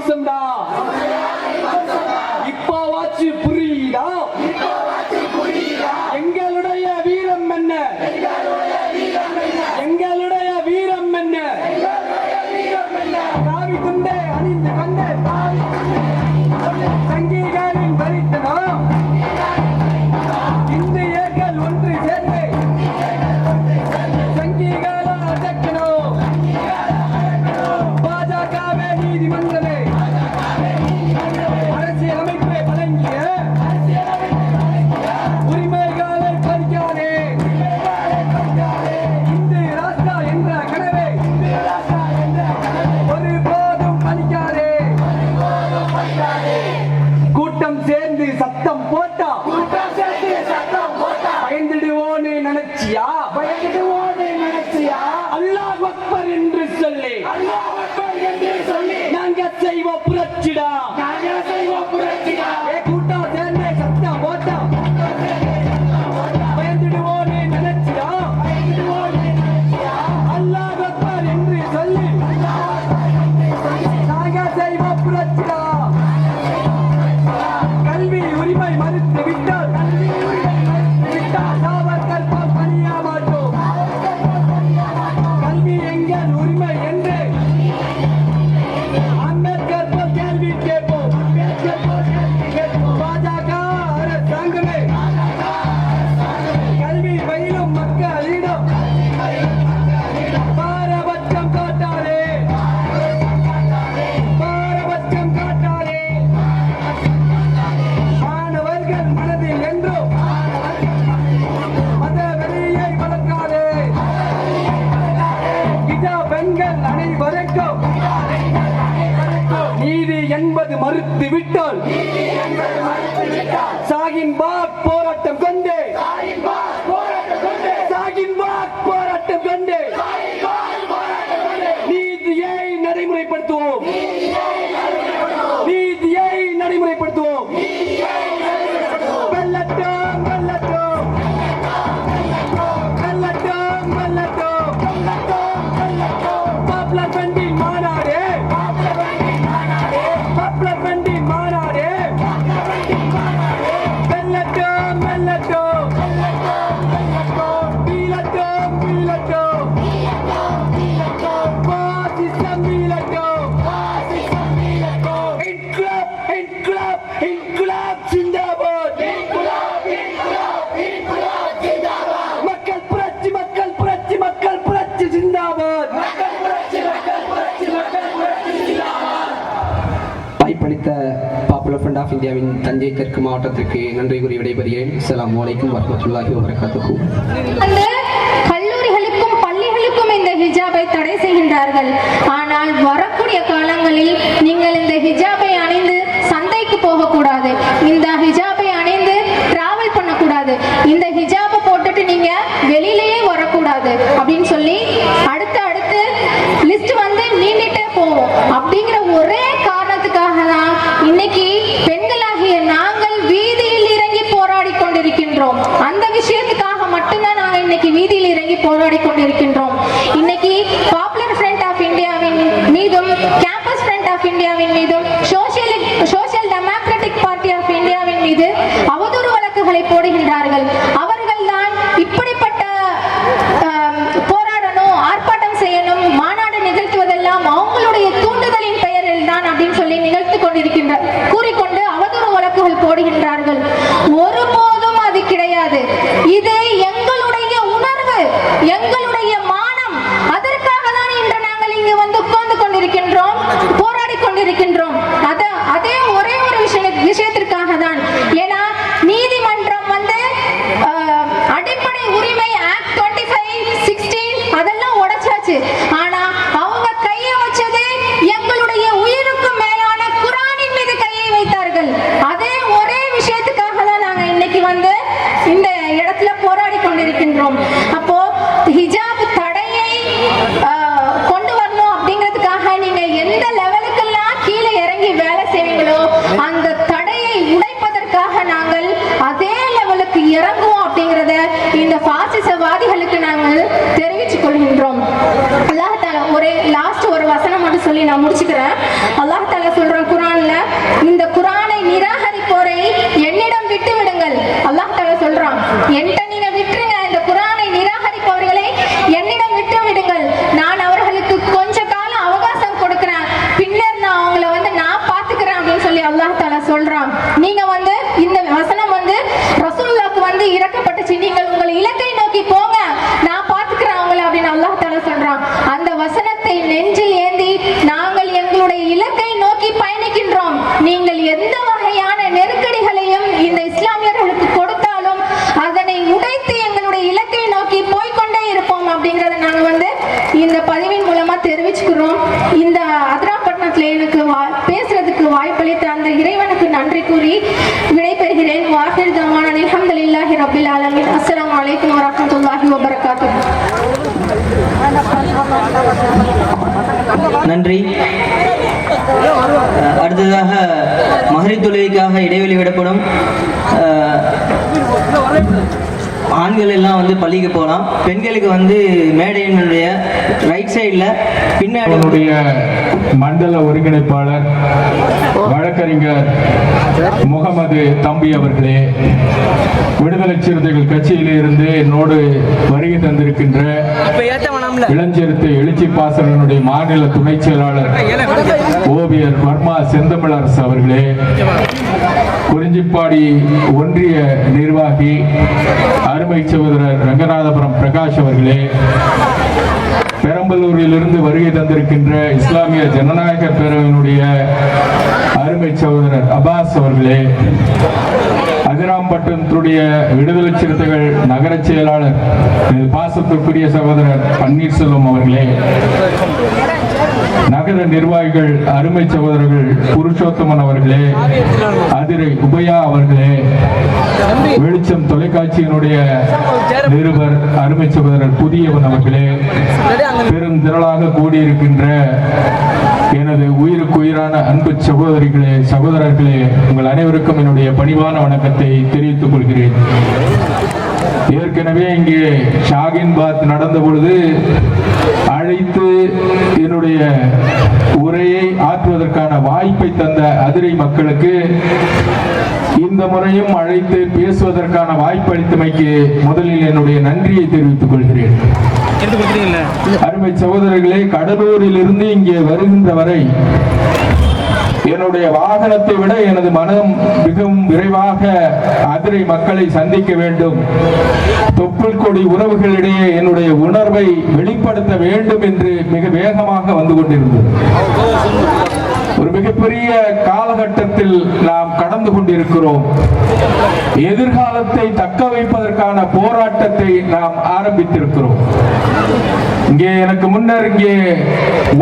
வம்சம்டா இப்பாவாச்சு புரியுதா எங்களுடைய வீரம் என்ன எங்களுடைய வீரம் என்ன காவி துண்டே அணிந்து கண்டே விட்டால் சாகின் பாப் ஆஃப் இந்தியாவின் தஞ்சை தெற்கு மாவட்டத்திற்கு நன்றி கூறி விடைபெறுகிறேன். அஸ்ஸலாமு அலைக்கும் வரமத்துல்லாஹி வபரகாத்துஹு. கல்லூரிகளுக்கும் பள்ளிகளுக்கும் இந்த ஹிஜாபை தடை செய்கின்றார்கள். ஆனால் வரக்கூடிய காலங்களில் நீங்கள் இந்த ஹிஜாபை அணிந்து சந்தைக்கு போகக்கூடாது. இந்த ஹிஜாபை அணிந்து டிராவல் பண்ணக்கூடாது. இந்த ஹிஜாபை போட்டுட்டு நீங்க வெளியிலேயே வரக்கூடாது. அப்படின்னு சொல்லி அடுத்து அடுத்து லிஸ்ட் வந்து நீண்டிட்டே போவோம். அப்படிங்கிற ஒரே காரணத்துக்காக தான் இன்னைக்கு பெண்களாகிய நாங்கள் வீதியில் இறங்கி போராடி கொண்டிருக்கின்றோம் அந்த விஷயத்துக்காக மட்டும்தான் நாங்கள் இன்னைக்கு வீதியில் இறங்கி போராடி கொண்டிருக்கின்றோம். இன்னைக்கு பாப்புலர் ஃப்ரண்ட் ஆஃப் இந்தியாவின் மீதும் கேம்பஸ் ஃப்ரண்ட் ஆஃப் இந்தியாவின் மீதும் social social democratic party of இந்தியாவின் மீது அவதூறு வழக்குகளை போடுகின்றார்கள். அவர்கள் தான் இப்படிப்பட்ட போராடணும் ஆர்ப்பாட்டம் செய்யணும் மாநாடு நிகழ்த்துவதெல்லாம் அவங்களுடைய தூண்டுதலின் பெயரில் தான் அப்படின்னு சொல்லி நிகழ்த்து கொண்டிருக்கின்ற கூறிக்கொண்டு அவதூறு வழக்குகள் போடுகின்றார்கள். ஒரு அது கிடையாது இது எங்களுடைய உணர்வு எங்களுடைய மானம் அதற்காக தான் இன்று நாங்கள் இங்கு வந்து உட்கார்ந்து கொண்டிருக்கின்றோம் போராடி கொண்டிருக்கின்றோம் அத அதே ஒரே ஒரு விஷய விஷயத்திற்காக தான் ஏன்னா நீதிமன்றம் வந்து ஆஹ், அடிப்படை உரிமை ஆக்ட் டுவெண்ட்டி ஃபைவ் சிக்ஸ்டீன் அதெல்லாம் உடைச்சாச்சு ஆனா அவங்க கையை வச்சது எங்களுடைய உயிருக்கு மேலான குரானின் மீது கையை வைத்தார்கள் அதே ஒரே விஷயத்துக்காக தான் நாங்க இன்னைக்கு வந்து இந்த இடத்துல போராடி கொண்டிருக்கின்றோம் அப்போ ஹிஜாப் தடையை ஆஹ், கொண்டு வரணும் அப்படிங்கிறதுக்காக நீங்க எந்த லெவலுக்கெல்லாம் கீழே இறங்கி வேலை செய்வீங்களோ அந்த தடையை உடைப்பதற்காக நாங்கள் அதே லெவலுக்கு இறங்குவோம் அப்படிங்கிறத இந்த பாசிசவாதிகளுக்கு நாங்கள் தெரிவித்துக் கொள்கின்றோம் அல்லாஹ் தாலா ஒரே லாஸ்ட் ஒரு வசனம் மட்டும் சொல்லி நான் முடிச்சுக்கிறேன். அல்லாஹ் தாலா சொல்றேன் குரான்ல இந்த குரானை நிராகரிப்போரை என்னிடம் விட்டு விடுங்கள் அல்லாஹ் தாலா சொல்றான் என் நீங்க விட்டுருங்க இந்த குரானை நிராகரிப்பவர்களை என்னிடம் விட்டு விடுங்கள் நான் அவர்களுக்கு கொஞ்ச காலம் அவகாசம் கொடுக்கிறேன் பின்னர் நான் அவங்கள வந்து நான் பாத்துக்கிறேன் அப்படின்னு சொல்லி அல்லாஹ் தாலா சொல்றான் நீங்க வந்து இந்த வசனம் வந்து ரசூலுல்லாஹ்க்கு வந்து இறக்கப்பட்டுச்சு நீங்கள் உங்கள் இலக்கை நோக்கி போங்க நான் பாத்துக்கிறேன் அவங்கள அப்படின்னு அல்லாஹ் தாலா சொல்றான் அந்த வசனத்தை நெஞ்சில் ஏந்தி நாங்கள் எங்களுடைய இலக்கை நோக்கி பயணிக்கின்றோம் நீங்கள் எந்த வகையான நெருக்கடிகளையும் இந்த இஸ்லாமியர்களுக்கு கொடுத்தாலும் அதனை உடைத்து எங்களுடைய இலக்கை நோக்கி போய்க்கொண்டே இருப்போம் அப்படிங்கறத நாங்க வந்து இந்த பதிவின் மூலமா தெரிவிச்சுக்கிறோம் இந்த அதிராப்பட்டினத்துல எனக்கு வா- பேசுறதுக்கு வாய்ப்பளித்த அந்த இறைவனுக்கு நன்றி கூறி விடைபெறுகிறேன் வாஹிர் தமான அல்ஹம்துலில்லாஹி ரபில் ஆலமீன் அஸ்ஸலாமு அலைக்கும் வரஹ்மத்துல்லாஹி வபரகாத்துஹு நன்றி. அடுத்ததாக மகரி தொழுகைக்காக இடைவெளி விடப்படும். ஆண்கள் எல்லாம் வந்து பள்ளிக்கு போகலாம். பெண்களுக்கு வந்து மேடையினுடைய ரைட் சைடில் பின்னாடி மண்டல ஒருங்கிணைப்பாளர் வழக்கறிஞர் முகமது தம்பி அவர்களே விடுதலை சிறுத்தைகள் கட்சியிலே இருந்து என்னோடு வருகை தந்திருக்கின்ற இளஞ்சிறுத்தை எழுச்சி பாசனனுடைய மாநில துணை செயலாளர் ஓவியர் வர்மா செந்தமிழரசு அவர்களே குறிஞ்சிப்பாடி ஒன்றிய நிர்வாகி அருமை சகோதரர் ரங்கநாதபுரம் பிரகாஷ் அவர்களே பெரம்பலூரிலிருந்து வருகை தந்திருக்கின்ற இஸ்லாமிய ஜனநாயக பேரவையினுடைய அருமை சகோதரர் அபாஸ் அவர்களே அதிராம்பட்டினத்துடைய விடுதலை சிறுத்தைகள் நகர செயலாளர் எனது பாசத்திற்குரிய சகோதரர் பன்னீர்செல்வம் அவர்களே. நகர நிர்வாகிகள் அருமை சகோதரர்கள் புருஷோத்தமன் அவர்களே அதிரை உபயா அவர்களே வெளிச்சம் தொலைக்காட்சியினுடைய நிருபர் அருமை சகோதரர் புதியவன் அவர்களே பெரும் திரளாக கூடியிருக்கின்ற எனது உயிருக்கு உயிரான அன்பு சகோதரிகளே சகோதரர்களே உங்கள் அனைவருக்கும் என்னுடைய பணிவான வணக்கத்தை தெரிவித்துக் கொள்கிறேன். ஏற்கனவே இங்கே ஷாகின் பாத் நடந்த பொழுது அழைத்து என்னுடைய உரையை ஆற்றுவதற்கான வாய்ப்பை தந்த அதிரை மக்களுக்கு இந்த முறையும் அழைத்து பேசுவதற்கான வாய்ப்பு அளித்தமைக்கு முதலில் என்னுடைய நன்றியை தெரிவித்துக் கொள்கிறேன். அருமை சகோதரர்களே கடலூரில் இருந்து இங்கே வருகின்ற வரை என்னுடைய வாகனத்தை விட எனது மனம் மிகவும் விரைவாக அதிரை மக்களை சந்திக்க வேண்டும். தொப்புள் கொடி உறவுகளிடையே என்னுடைய உணர்வை வெளிப்படுத்த வேண்டும் என்று மிக வேகமாக வந்து கொண்டிருந்தது. ஒரு மிகப்பெரிய காலகட்டத்தில் நாம் கடந்து கொண்டிருக்கிறோம். எதிர்காலத்தை தக்க வைப்பதற்கான போராட்டத்தை நாம் ஆரம்பித்திருக்கிறோம். இங்கே எனக்கு முன்னர் இங்கே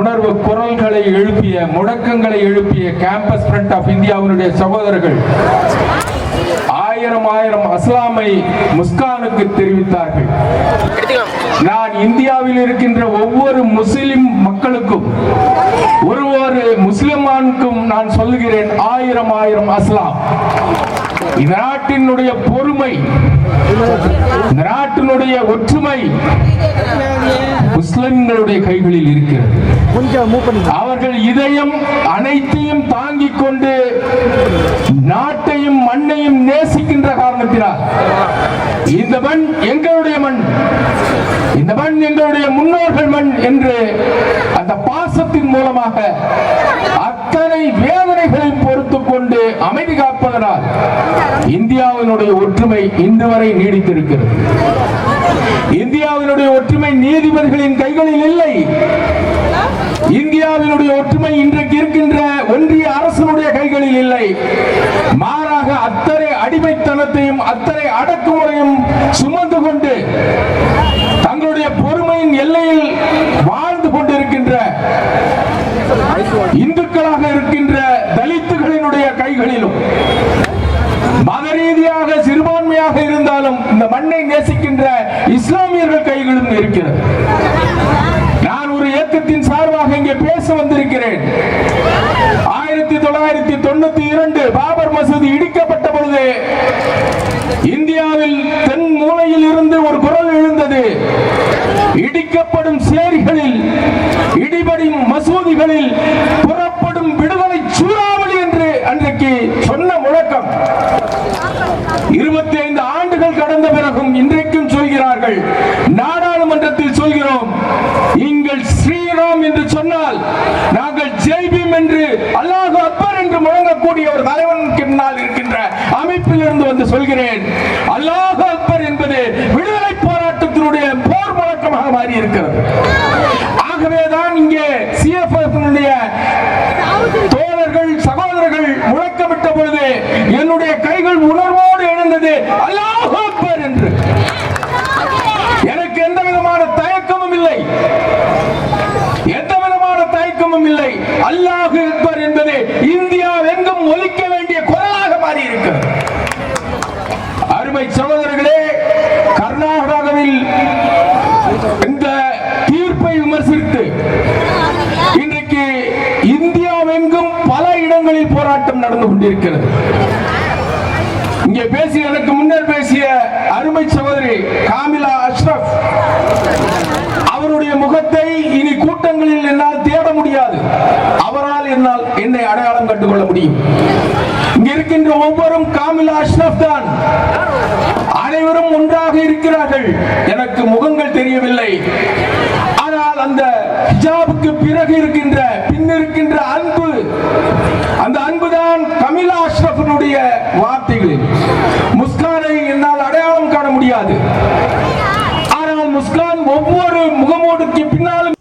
உணர்வு குரல்களை எழுப்பிய முழக்கங்களை எழுப்பிய கேம்பஸ் ஃப்ரண்ட் ஆஃப் இந்தியாவினுடைய சகோதரர்கள் ஆயிரம் ஆயிரம் அஸ்லாமை முஸ்கானுக்கு தெரிவித்தார்கள். நான் இந்தியாவில் இருக்கின்ற ஒவ்வொரு முஸ்லிம் மக்களுக்கும் ஒரு ஒரு முஸ்லிமானுக்கும் நான் சொல்லுகிறேன் ஆயிரம் ஆயிரம் அஸ்லாம். இந்த நாட்டினுடைய பொறுமை இந்த நாட்டினுடைய ஒற்றுமை முஸ்லிம்களுடைய கைகளில் இருக்கிறது. அவர்கள் இதயம் அனைத்தையும் தாங்கிக் கொண்டு நாட்டையும் மண்ணையும் நேசிக்கின்ற காரணத்தினால் இந்த மண் எங்களுடைய மண் இந்த மண் எங்களுடைய முன்னோர்கள் மண் என்று அந்த பாசத்தின் மூலமாக அத்தனை வேதனைகளையும் பொறுத்து கொண்டு அமைதி காப்பதனால் இந்தியாவினுடைய ஒற்றுமை இன்று வரை நீடித்திருக்கிறது. இந்தியாவினுடைய ஒற்றுமை நீதிபதிகளின் கைகளில் இல்லை. இந்தியாவினுடைய ஒற்றுமை இன்றைக்கு இருக்கின்ற ஒன்றிய அரசனுடைய கைகளில் இல்லை. மாறாக அத்தனை அடிமைத்தனத்தையும் அத்தனை அடக்குமுறையும் சுமந்து கொண்டு மத சிறுபான்மையாக இருந்தாலும் இந்த மண்ணை நேசிக்கின்ற இஸ்லாமியர்கள் கைகளும் இருக்கிறது. நான் ஒரு இயக்கத்தின் சார்பாக இங்கே பேச வந்திருக்கிறேன். ஆயிரத்தி தொள்ளாயிரத்தி தொண்ணூத்தி இரண்டு பாபர் மசூதி இடிக்கப்பட்ட பொழுது இந்தியாவில் தென் மூலையில் இருந்து ஒரு குரல் எழுந்தது. இடிக்கப்படும் சேரிகளில் இடிபடும் மசூதிகளில் புற என்று அல்லாஹு அக்பர் என்று முழங்கக்கூடிய ஒரு தலைவன் முன்னால் இருக்கின்ற அமைப்பில் இருந்து வந்து சொல்கிறேன். அல்லாஹு அக்பர் என்பது விடுதலை போராட்டத்தினுடைய போர் முழக்கமாக மாறி இருக்கிறது ஆகவேதான் இங்கே சிஎஃப்எஃப் தோழர்கள் சகோதரர்கள் முழக்கமிட்ட பொழுது என்னுடைய கைகள் உணர்வோடு எழுந்தது அல்லாஹ் அக்பர் என்று எனக்கு எந்த விதமான தயக்கமும் இல்லை எந்த விதமான தயக்கமும் இல்லை அல்லாஹ் அக்பர் என்பது இந்தியா எங்கும் ஒலிக்க வேண்டிய குரலாக மாறி இருக்கிறது அருமை சகோதரர்களே கர்நாடகாவில் இந்த தீர்ப்பை விமர்சித்து இன்றைக்கு இந்தியாவெங்கும் பல இடங்களில் போராட்டம் நடந்து கொண்டிருக்கிறது. இங்கே பேசிய எனக்கு முன்னர் பேசிய அருமை சகோதரி காமிலா அஷ்ரப் அவருடைய முகத்தை இனி கூட்டங்களில் என்னால் தேட முடியாது. அவரால் என்னால் என்னை அடையாளம் கண்டுகொள்ள முடியும். இங்க இருக்கின்ற ஒவ்வொரும் காமிலா அஷ்ரப் தான் அனைவரும் ஒன்றாக இருக்கிறார்கள். எனக்கு முகங்கள் தெரியவில்லை. ஆனால் அந்த ஹிஜாபுக்கு பிறகு இருக்கின்ற பின் இருக்கின்ற அன்பு அந்த அன்புதான் கமிலா அஷ்ரஃபனுடைய வார்த்தைகளில். முஸ்கானை என்னால் அடையாளம் காண முடியாது. ஆனால் முஸ்கான் ஒவ்வொரு முகமோடுக்கு பின்னாலும்